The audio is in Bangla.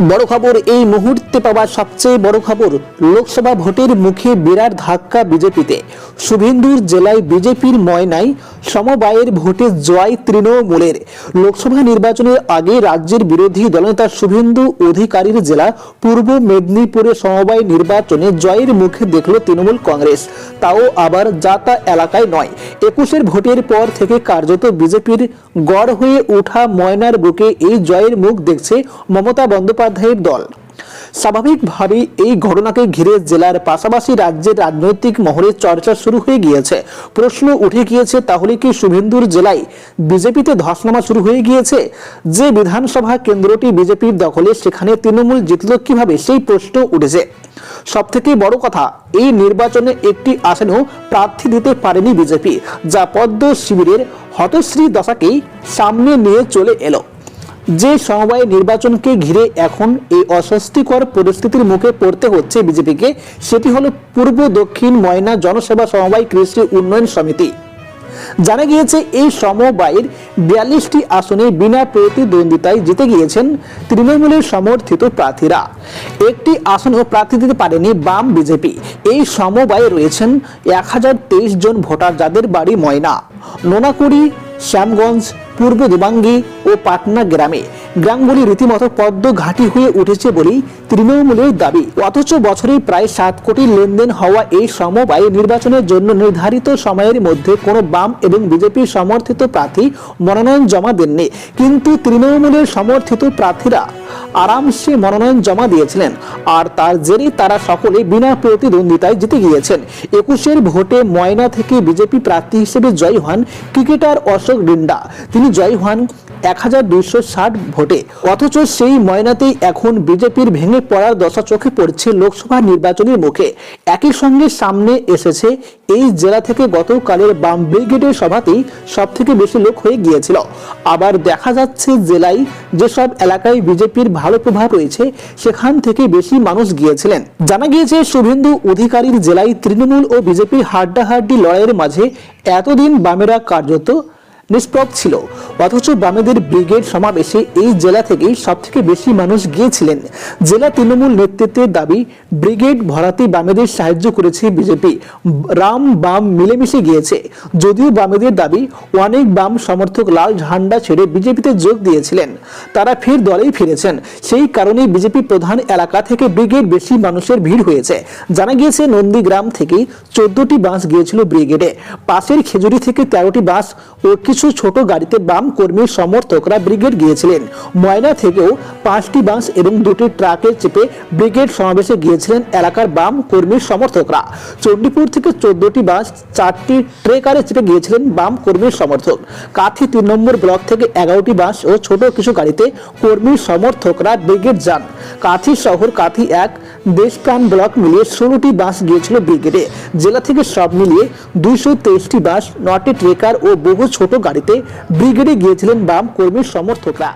বড় খবর, এই মুহূর্তে পাওয়া সবচেয়ে বড় খবর, লোকসভা ভোটের মুখে বিরাট ধাক্কা বিজেপিতে। শুভেন্দুর জেলায় বিজেপির ময়নায় সমবায়ের ভোটে জয় তৃণমূলের। লোকসভা নির্বাচনের আগে রাজ্যের বিরোধী দলনেতা শুভেন্দু অধিকারীর জেলা, পূর্ব মেদিনীপুরে সমবায় নির্বাচনে জয়ের মুখে দেখল তৃণমূল কংগ্রেস। তাও আবার যাতা এলাকায় নয়। একুশের ভোটের পর থেকে কার্যত বিজেপির গড় হয়ে ওঠা ময়নার বুকে এই জয়ের মুখ দেখছে মমতা বন্দ্যোপাধ্যায়ের দল। স্বাভাবিকভাবেই এই ঘটনাকে ঘিরে জেলার পাশাপাশি রাজ্যের রাজনৈতিক মহলে চর্চা শুরু হয়ে গিয়েছে। প্রশ্ন উঠে গিয়েছে, তাহলে কি শুভেন্দুর জেলায় বিজেপিতে ধসনামা শুরু হয়ে গিয়েছে? যে বিধানসভা কেন্দ্রটি বিজেপির দখলে, সেখানে তৃণমূল জিতল কীভাবে? সেই প্রশ্ন উঠেছে। সব থেকে বড় কথা, এই নির্বাচনে একটি আসনেও প্রার্থী দিতে পারেনি বিজেপি, যা পদ্ম শিবিরের হতশ্রী দশাকেই সামনে নিয়ে চলে এলো। যে সমবায় নির্বাচনকে ঘিরে এখন এই অস্বস্তিকর পরিস্থিতির মুখে পড়তে হচ্ছে বিজেপিকে, সেটি হলো পূর্ব দক্ষিণ ময়না জনসেবা সমবায় কৃষি উন্নয়ন সমিতি। জানা গিয়েছে এই সমবায়ের বিয়াল্লিশটি আসনে বিনা প্রতিদ্বন্দ্বিতায় জিতে গিয়েছেন তৃণমূলের সমর্থিত প্রার্থীরা। একটি আসনেও প্রার্থী দিতে পারেনি বাম বিজেপি। এই সমবায়ে রয়েছেন এক হাজার তেইশ জন ভোটার যাদের বাড়ি ময়না। নোনাকুড়ি, শ্যামগঞ্জ পূর্ব দেবাঙ্গী ও পাটনা গ্রামে। গ্রামগুলি রীতিমতো পদ্ম ঘাঁটি হয়ে উঠেছে বলেই তৃণমূলের দাবি। অথচ বছরে প্রায় সাত কোটি লেনদেন হওয়া এই সমবায় নির্বাচনের জন্য নির্ধারিত সময়ের মধ্যে কোনো বাম এবং বিজেপি সমর্থিত প্রার্থী মনোনয়ন জমা দেননি। কিন্তু তৃণমূলের সমর্থিত প্রার্থীরা আরামসে মনোনয়ন জমা দিয়েছিলেন। আর তার জেরে তারা সকলে বিনা প্রতিদ্বন্দ্বিতায় জিতে গিয়েছেন। একুশের ভোটে ময়না থেকে বিজেপি প্রার্থী হিসেবে জয়ী হন ক্রিকেটার অশোক ডিন্ডা। তিনি জয়ী হন এক হাজার দুইশো ষাট ভোটে। অথচ সেই ময়নাতেই এখন বিজেপির ভেঙে পড়ার দশা চোখে পড়ছে লোকসভা নির্বাচনের মুখে। একই সঙ্গে সামনে এসেছে এই জেলা থেকে গতকালের বাম ব্রিগেডের সভাতেই সব থেকে বেশি লোক হয়ে গিয়েছিল। আবার দেখা যাচ্ছে জেলায় যেসব এলাকায় বিজেপির ভালো প্রভাব রয়েছে, সেখান থেকে বেশি মানুষ গিয়েছিলেন। জানা গিয়েছে, শুভেন্দু অধিকারীর জেলায় তৃণমূল ও বিজেপির হাড্ডাহাড্ডি লড়াইয়ের মাঝে এতদিন বামেরা কার্যত নিষ্প্রভ ছিল। অথচ বামেদের ব্রিগেড সমাবেশে এই জেলা থেকেই সব থেকে বেশি মানুষ গিয়েছিলেন। জেলা তৃণমূল নেতৃত্বের দাবি, ব্রিগেড ভরাতে বামেদের সাহায্য করেছে বিজেপি। রাম বাম মিলেমিশে গিয়েছে। যদিও বামেদের দাবি, অনেক বাম সমর্থক লাল ঝান্ডা ছেড়ে বিজেপিতে যোগ দিয়েছিলেন। তারা ফের দলেই ফিরেছেন। সেই কারণেই বিজেপি প্রধান এলাকা থেকে ব্রিগেড বেশি মানুষের ভিড় হয়েছে। জানা গিয়েছে, নন্দীগ্রাম থেকে চোদ্দটি বাস গিয়েছিল ব্রিগেডে। পাশের খেজুরি থেকে তেরোটি বাস ও কিছু ছোট গাড়িতে বাম কর্মীর সমর্থকরা ব্রিগেড গিয়েছিলেন। ময়না থেকেও পাঁচটি বাস এবং দুটি ট্রাকে চেপে ব্রিগেড সমাবেশে গিয়েছিলেন এলাকার বাম কর্মীর সমর্থকরা। চণ্ডীপুর থেকে চোদ্দটি বাস, চারটি ট্রেকারে চেপে গিয়েছিলেন বাম কর্মীর সমর্থক। কাথি তিন নম্বর ব্লক থেকে এগারোটি বাস ও ছোট কিছু গাড়িতে কর্মীর সমর্থকরা ব্রিগেড যান। কাথি শহর কাথি এক, দেশপ্রাণ ব্লক মিলিয়ে ষোলোটি বাস গিয়েছিল ব্রিগেডে। জেলা থেকে সব মিলিয়ে দুইশো তেইশটি বাস, নটি ট্রেকার ও বহু ছোট গাড়িতে ব্রিগেডে গিয়েছিলেন বাম কর্মীর সমর্থকরা।